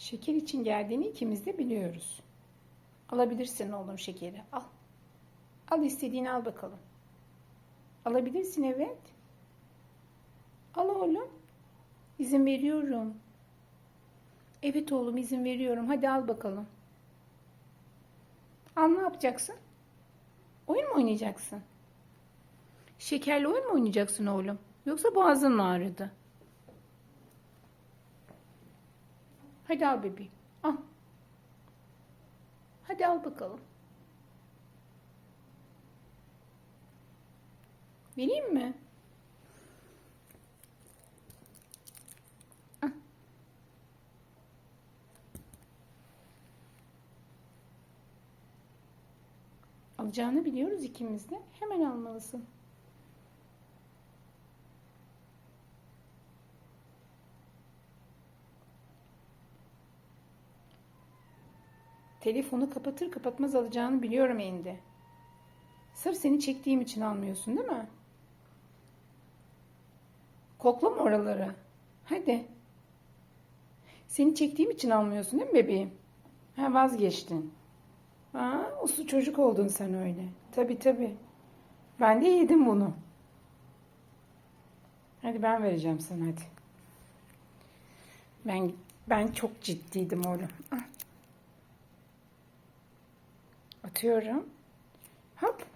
Şeker için geldiğini ikimiz de biliyoruz. Alabilirsin oğlum şekeri. Al. Al istediğini al bakalım. Alabilirsin evet. Al oğlum. İzin veriyorum. Evet oğlum izin veriyorum. Hadi al bakalım. Al ne yapacaksın? Oyun mu oynayacaksın? Şekerli oyun mu oynayacaksın oğlum? Yoksa boğazın mı ağrıdı? Hadi al bebeğim. Al. Hadi al bakalım. Vereyim mi? Al. Alacağını biliyoruz ikimiz de. Hemen almalısın. Telefonu kapatır kapatmaz alacağını biliyorum Endi. Sırf seni çektiğim için almıyorsun değil mi? Koklama oraları. Hadi. Seni çektiğim için almıyorsun değil mi bebeğim? Ha vazgeçtin. Aa, uslu çocuk oldun sen öyle. Tabii tabii. Ben de yedim bunu. Hadi ben vereceğim sana hadi. Ben ben çok ciddiydim oğlum. Al. Atıyorum. Hop.